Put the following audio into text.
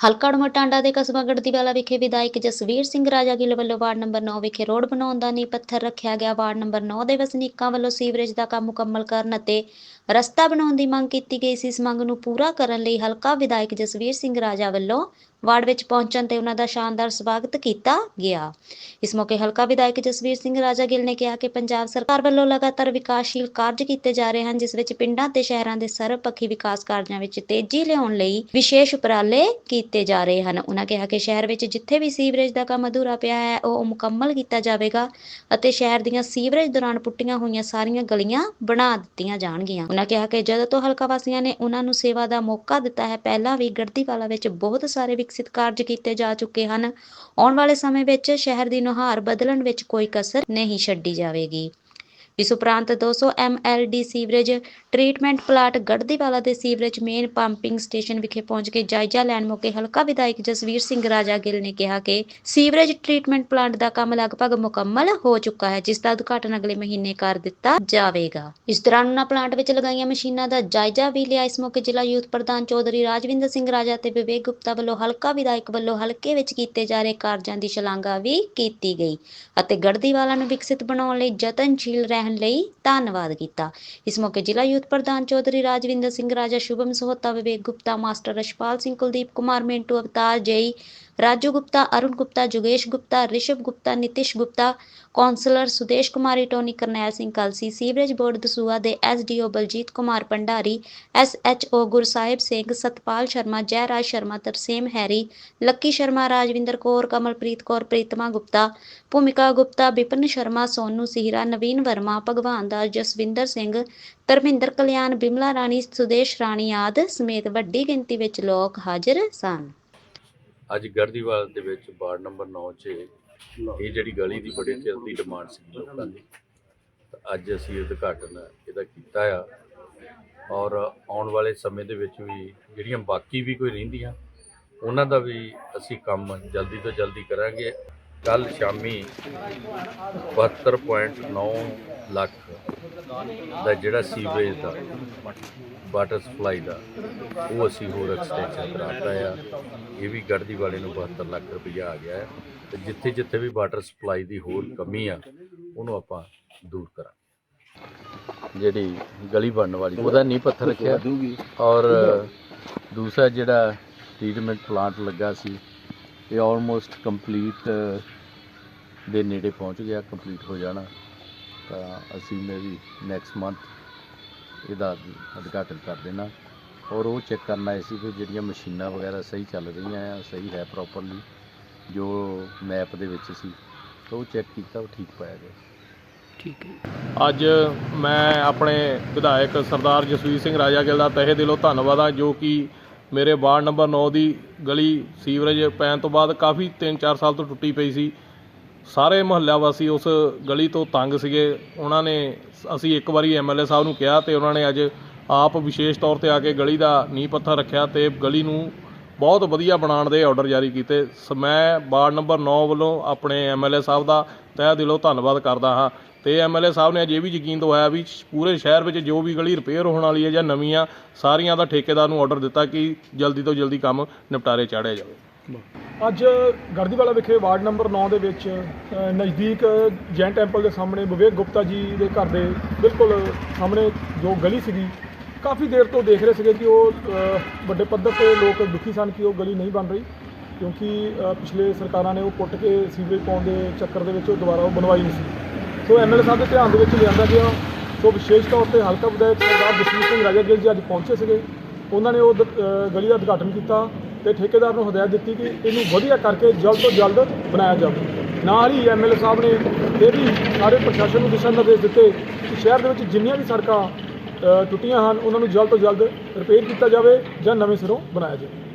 ਹਲਕਾ ਟਾਂਡਾ ਦੇ ਕਸਬਾ ਗੜਦੀਵਾਲਾ ਵਿਖੇ ਵਿਧਾਇਕ ਜਸਵੀਰ ਸਿੰਘ ਰਾਜਾ ਗਿੱਲ ਵੱਲੋਂ ਵਾਰਡ ਨੰਬਰ 9 ਵਿਖੇ ਰੋਡ ਬਣਾਉਣ ਦਾ ਨੀਂਹ ਪੱਥਰ ਰੱਖਿਆ ਗਿਆ। ਵਾਰਡ ਨੰਬਰ 9 ਦੇ ਵਸਨੀਕਾਂ ਵੱਲੋਂ ਸੀਵਰੇਜ ਦਾ ਕੰਮ ਮੁਕੰਮਲ ਕਰਨ ਅਤੇ ਰਸਤਾ ਬਣਾਉਣ ਦੀ ਮੰਗ ਕੀਤੀ ਗਈ ਸੀ। ਇਸ ਮੰਗ ਨੂੰ ਪੂਰਾ ਕਰਨ ਲਈ ਹਲਕਾ ਵਿਧਾਇਕ ਜਸਵੀਰ ਸਿੰਘ ਰਾਜਾ ਵੱਲੋਂ ਵਾਰਡ ਵਿੱਚ ਪਹੁੰਚਣ ਤੇ ਉਹਨਾਂ ਦਾ ਸ਼ਾਨਦਾਰ ਸਵਾਗਤ ਕੀਤਾ ਗਿਆ। ਇਸ ਮੌਕੇ ਹਲਕਾ ਵਿਧਾਇਕ ਜਸਵੀਰ ਸਿੰਘ ਰਾਜਾ ਗਿੱਲ ਨੇ ਕਿਹਾ ਕਿ ਪੰਜਾਬ ਸਰਕਾਰ ਵੱਲੋਂ ਲਗਾਤਾਰ ਵਿਕਾਸਸ਼ੀਲ ਕਾਰਜ ਕੀਤੇ ਜਾ ਰਹੇ ਹਨ, ਜਿਸ ਵਿੱਚ ਪਿੰਡਾਂ ਤੇ ਸ਼ਹਿਰਾਂ ਦੇ ਸਰਬਪੱਖੀ ਵਿਕਾਸ ਕਾਰਜਾਂ ਵਿੱਚ ਤੇਜ਼ੀ ਲਿਆਉਣ ਲਈ ਵਿਸ਼ੇਸ਼ ਉਪਰਾਲੇ ਕੀਤੇ ਜਾ ਰਹੇ ਹਨ। ਉਹਨਾਂ ਕਿਹਾ ਕਿ ਸ਼ਹਿਰ ਵਿੱਚ ਜਿੱਥੇ ਵੀ ਸੀਵਰੇਜ ਦਾ ਕੰਮ ਅਧੂਰਾ ਪਿਆ ਹੈ, ਉਹ ਮੁਕੰਮਲ ਕੀਤਾ ਜਾਵੇਗਾ ਅਤੇ ਸ਼ਹਿਰ ਦੀਆਂ ਸੀਵਰੇਜ ਦੌਰਾਨ ਪੁੱਟੀਆਂ ਹੋਈਆਂ ਸਾਰੀਆਂ ਗਲੀਆਂ ਬਣਾ ਦਿੱਤੀਆਂ ਜਾਣਗੀਆਂ। ਉਹਨਾਂ ਕਿਹਾ ਕਿ ਜਦੋਂ ਤੋਂ ਹਲਕਾ ਵਾਸੀਆਂ ਨੇ ਉਹਨਾਂ ਨੂੰ ਸੇਵਾ ਦਾ ਮੌਕਾ ਦਿੱਤਾ ਹੈ, ਪਹਿਲਾਂ ਵੀ ਗੜਦੀਵਾਲਾ ਵਿੱਚ ਬਹੁਤ ਸਾਰੇ ਵਿਕਸਿਤ ਕਾਰਜ ਕੀਤੇ ਜਾ ਚੁੱਕੇ ਹਨ। ਆਉਣ ਵਾਲੇ ਸਮੇਂ ਵਿੱਚ ਸ਼ਹਿਰ ਦੀ ਨੁਹਾਰ ਬਦਲਣ ਵਿੱਚ ਕੋਈ ਕਸਰ ਨਹੀਂ ਛੱਡੀ ਜਾਵੇਗੀ। ਇਸ ਉਪਰੰਤ 200 MLD sewerage treatment plant Garhdiwala ਦੇ ਸੀਵਰੇਜ ਮੇਨ ਪੰਪਿੰਗ ਸਟੇਸ਼ਨ ਵਿਖੇ ਪਹੁੰਚ ਕੇ ਜਾਇਜ਼ਾ ਲੈਣ ਮੌਕੇ ਹਲਕਾ ਵਿਧਾਇਕ ਜਸਵੀਰ ਸਿੰਘ ਰਾਜਾ ਗਿੱਲ ਨੇ ਕਿਹਾ ਕਿ ਸੀਵਰੇਜ ਟ੍ਰੀਟਮੈਂਟ ਪਲਾਂਟ ਦਾ ਕੰਮ ਲਗਭਗ ਮੁਕੰਮਲ ਹੋ ਚੁੱਕਾ ਹੈ, ਜਿਸ ਦਾ ਉਦਘਾਟਨ ਅਗਲੇ ਮਹੀਨੇ ਕਰ ਦਿੱਤਾ ਜਾਵੇਗਾ। ਇਸ ਦੌਰਾਨ ਉਹਨਾਂ ਪਲਾਂਟ ਵਿੱਚ ਲਗਾਈਆਂ ਮਸ਼ੀਨਾਂ ਦਾ ਜਾਇਜ਼ਾ ਵੀ ਲਿਆ। ਇਸ ਮੌਕੇ ਜ਼ਿਲ੍ਹਾ ਯੂਥ ਪ੍ਰਧਾਨ ਚੌਧਰੀ ਰਾਜਵਿੰਦਰ ਸਿੰਘ ਰਾਜਾ ਤੇ ਵਿਵੇਕ ਗੁਪਤਾ ਵੱਲੋਂ ਹਲਕਾ ਵਿਧਾਇਕ ਵੱਲੋਂ ਹਲਕੇ ਵਿੱਚ ਕੀਤੇ ਜਾ ਰਹੇ ਕਾਰਜਾਂ ਦੀ ਸ਼ਲਾਘਾ ਵੀ ਕੀਤੀ ਗਈ ਅਤੇ ਗੜਦੀਵਾਲਾ ਨੂੰ ਵਿਕਸਿਤ ਬਣਾਉਣ ਲਈ ਯਤਨਸ਼ੀਲ ਰਹਿਣ ਲਈ ਧੰਨਵਾਦ ਕੀਤਾ। ਇਸ ਮੌਕੇ ਜ਼ਿਲ੍ਹਾ ਯੂਥ ਪ੍ਰਧਾਨ Chaudhary Rajwinder Singh, Raja Shubham Sahota Vivek Gupta, master Rashpal Singh Kuldeep Kumar, Mintu Avtar, Jai Raju Gupta, Arun Gupta, ਜੋਗੇਸ਼ Gupta, Rishav Gupta, Nitish Gupta, councillor Sudesh Kumari Tony Karnail Singh Kalsi, sewerage board Dasuya ਦੇ SDO Baljit Kumar Bhandari SHO Gursahib Singh, Satpal Sharma, Jairaj Sharma, Tarsem Harry, Lucky Sharma, Rajvinder Kaur, Kamalpreet Kaur, Pritma Gupta, Bhumika Gupta, Bipan Sharma, Sonu Sehra, Naveen Verma, ਭਗਵਾਨ ਦਾਸ, ਜਸਵਿੰਦਰ ਸਿੰਘ, ਧਰਮਿੰਦਰ ਕਲਿਆਣ, ਬਿਮਲਾ ਰਾਣੀ, ਸੁਦੇਸ਼ ਰਾਣੀ ਆਦ ਸਮੇਤ ਵੱਡੀ ਗਿਣਤੀ ਵਿੱਚ ਲੋਕ ਹਾਜ਼ਰ ਸਨ। ਅੱਜ ਗਰਦੀਵਾਲ ਦੇ ਵਿੱਚ ਵਾਰਡ ਨੰਬਰ 9 'ਚ ਇਹ ਜਿਹੜੀ ਗਲੀ ਦੀ ਬੜੇ ਚਿਰ ਦੀ ਡਿਮਾਂਡ ਸੀ ਲੋਕਾਂ ਦੀ, ਤਾਂ ਅੱਜ ਅਸੀਂ ਉਦਘਾਟਨ ਇਹਦਾ ਕੀਤਾ ਆ। ਔਰ ਆਉਣ ਵਾਲੇ ਸਮੇਂ ਦੇ ਵਿੱਚ ਵੀ ਜਿਹੜੀਆਂ ਬਾਕੀ ਵੀ ਕੋਈ ਰਹਿੰਦੀਆਂ, ਉਹਨਾਂ ਦਾ ਵੀ ਅਸੀਂ ਕੰਮ ਜਲਦੀ ਤੋਂ ਜਲਦੀ ਕਰਾਂਗੇ। ਕੱਲ ਸ਼ਾਮੀ 72.9 ਲੱਖ ਦਾ ਜਿਹੜਾ ਸੀਵਰੇਜ ਦਾ ਵਾਟਰ ਸਪਲਾਈ ਦਾ, ਉਹ ਅਸੀਂ ਹੋਰ ਐਕਸਟੈਂਸ਼ਨ ਕਰਾਤਾ ਆ। ਇਹ ਵੀ ਗੜਦੀ ਵਾਲੇ ਨੂੰ 72 ਲੱਖ ਰੁਪਈਆ ਆ ਗਿਆ ਹੈ। ਤੇ ਜਿੱਥੇ ਜਿੱਥੇ ਵੀ ਵਾਟਰ ਸਪਲਾਈ ਦੀ ਹੋਰ ਕਮੀ ਆ, ਉਹਨੂੰ ਆਪਾਂ ਦੂਰ ਕਰਾਂਗੇ। ਜਿਹੜੀ ਗਲੀ ਬਣਨ ਵਾਲੀ, ਉਹਦਾ ਨੀਂਹ ਪੱਥਰ ਰੱਖਿਆ। ਔਰ ਦੂਸਰਾ ਜਿਹੜਾ ਟ੍ਰੀਟਮੈਂਟ ਪਲਾਂਟ ਲੱਗਾ ਸੀ ਇਹ ਆਲਮੋਸਟ ਕੰਪਲੀਟ ਦੇ ਨੇੜੇ ਪਹੁੰਚ ਗਿਆ ਕੰਪਲੀਟ ਹੋ ਜਾਣਾ। ਤਾਂ ਅਸੀਂ ਮੇਰੀ ਨੈਕਸਟ ਮੰਥ ਇਹਦਾ ਉਦਘਾਟਨ ਕਰ ਦੇਣਾ। ਔਰ ਉਹ ਚੈੱਕ ਕਰਨਾ ਆਏ ਸੀ ਕਿ ਜਿਹੜੀਆਂ ਮਸ਼ੀਨਾਂ ਵਗੈਰਾ ਸਹੀ ਚੱਲ ਰਹੀਆਂ ਆ, ਸਹੀ ਹੈ ਪ੍ਰੋਪਰਲੀ ਜੋ ਮੈਪ ਦੇ ਵਿੱਚ ਸੀ, ਤਾਂ ਉਹ ਚੈੱਕ ਕੀਤਾ, ਉਹ ਠੀਕ ਪਾਇਆ ਗਿਆ। ਠੀਕ ਅੱਜ ਮੈਂ ਆਪਣੇ ਵਿਧਾਇਕ ਸਰਦਾਰ ਜਸਵੀਰ ਸਿੰਘ ਰਾਜਾ ਗਿੱਲ ਦਾ ਤਹਿ ਦਿਲੋਂ ਧੰਨਵਾਦ ਆ, ਜੋ ਕਿ ਮੇਰੇ ਵਾਰਡ ਨੰਬਰ 9 ਦੀ ਗਲੀ ਸੀਵਰੇਜ ਪੈਣ ਤੋਂ ਬਾਅਦ ਕਾਫੀ 3-4 ਸਾਲ ਤੋਂ ਟੁੱਟੀ ਪਈ ਸੀ। ਸਾਰੇ ਮੁਹੱਲਾ ਵਾਸੀ ਉਸ ਗਲੀ ਤੋਂ ਤੰਗ ਸੀਗੇ। ਉਹਨਾਂ ਨੇ ਅਸੀਂ ਇੱਕ ਵਾਰੀ ਐਮਐਲਏ ਸਾਹਿਬ ਨੂੰ ਕਿਹਾ ਤੇ ਉਹਨਾਂ ਨੇ ਅੱਜ ਆਪ ਵਿਸ਼ੇਸ਼ ਤੌਰ ਤੇ ਆ ਕੇ ਗਲੀ ਦਾ ਨੀਂਹ ਪੱਥਰ ਰੱਖਿਆ ਤੇ ਗਲੀ ਨੂੰ ਬਹੁਤ ਵਧੀਆ ਬਣਾਉਣ ਦੇ ਆਰਡਰ ਜਾਰੀ ਕੀਤੇ। ਸ- ਮੈਂ ਵਾਰਡ ਨੰਬਰ 9 ਵੱਲੋਂ ਆਪਣੇ ਐਮਐਲਏ ਸਾਹਿਬ ਦਾ ਤਹਿ ਦਿਲੋਂ ਧੰਨਵਾਦ ਕਰਦਾ ਹਾਂ। ਤੇ ਐਮਐਲਏ ਸਾਹਿਬ ਨੇ ਅੱਜ ਇਹ ਵੀ ਯਕੀਨ ਦਵਾਇਆ ਵੀ ਪੂਰੇ ਸ਼ਹਿਰ ਵਿੱਚ ਜੋ ਵੀ ਗਲੀ ਰਿਪੇਅਰ ਹੋਣ ਵਾਲੀ ਹੈ ਜਾਂ ਨਵੀਂ ਆ ਸਾਰੀਆਂ ਦਾ ਠੇਕੇਦਾਰ ਨੂੰ ਆਰਡਰ ਦਿੱਤਾ ਕਿ ਜਲਦੀ ਤੋਂ ਜਲਦੀ ਕੰਮ ਨਿਪਟਾਰੇ ਚਾੜਿਆ ਜਾਵੇ। ਅੱਜ ਗੜਦੀਵਾਲਾ ਵਿਖੇ ਵਾਰਡ ਨੰਬਰ 9 ਦੇ ਵਿੱਚ ਨਜ਼ਦੀਕ ਜੈਨ ਟੈਂਪਲ ਦੇ ਸਾਹਮਣੇ ਵਿਵੇਕ ਗੁਪਤਾ ਜੀ ਦੇ ਘਰ ਦੇ ਬਿਲਕੁਲ ਸਾਹਮਣੇ ਜੋ ਗਲੀ ਸੀਗੀ, ਕਾਫੀ ਦੇਰ ਤੋਂ ਦੇਖ ਰਹੇ ਸੀਗੇ ਕਿ ਉਹ ਵੱਡੇ ਪੱਧਰ ਤੇ ਲੋਕ ਦੁਖੀ ਸਨ ਕਿ ਉਹ ਗਲੀ ਨਹੀਂ ਬਣ ਰਹੀ, ਕਿਉਂਕਿ ਪਿਛਲੇ ਸਰਕਾਰਾਂ ਨੇ ਉਹ ਪੁੱਟ ਕੇ ਸੀਵਰੇਜ ਪਾਉਣ ਦੇ ਚੱਕਰ ਦੇ ਵਿੱਚ ਉਹ ਦੁਬਾਰਾ ਉਹ ਬਣਵਾਈ ਨਹੀਂ ਸੀ। ਸੋ ਐਮਐਲਏ ਸਾਹਿਬ ਦੇ ਧਿਆਨ ਦੇ ਵਿੱਚ ਲਿਆਂਦਾ ਗਿਆ। ਸੋ ਵਿਸ਼ੇਸ਼ ਤੌਰ ਤੇ ਹਲਕਾ ਵਿਧਾਇਕ ਸਰਦਾਰ ਜਸਵੀਰ ਸਿੰਘ ਰਾਜਾ ਗਿੱਲ ਜੀ ਅੱਜ ਪਹੁੰਚੇ ਸੀਗੇ। ਉਹਨਾਂ ਨੇ ਉਹ ਗਲੀ ਦਾ ਉਦਘਾਟਨ ਕੀਤਾ ਤੇ ਠੇਕੇਦਾਰ ਨੂੰ ਹਦਾਇਤ ਦਿੱਤੀ ਕਿ ਇਹਨੂੰ ਵਧੀਆ ਕਰਕੇ ਜਲਦ ਤੋਂ ਜਲਦ ਬਣਾਇਆ ਜਾਵੇ। ਨਾਲ ਹੀ ਐਮਐਲਏ ਸਾਹਿਬ ਨੇ ਇਹ ਵੀ ਸਾਰੇ ਪ੍ਰਸ਼ਾਸਨ ਨੂੰ ਦਿਸ਼ਾ ਨਿਰਦੇਸ਼ ਦਿੱਤੇ ਕਿ ਸ਼ਹਿਰ ਦੇ ਵਿੱਚ ਜਿੰਨੀਆਂ ਵੀ ਸੜਕਾਂ ਟੁੱਟੀਆਂ ਹਨ, ਉਹਨਾਂ ਨੂੰ ਜਲਦ ਤੋਂ ਜਲਦ ਰਿਪੇਅਰ ਕੀਤਾ ਜਾਵੇ ਜਾਂ ਨਵੇਂ ਸਿਰੋਂ ਬਣਾਇਆ ਜਾਵੇ।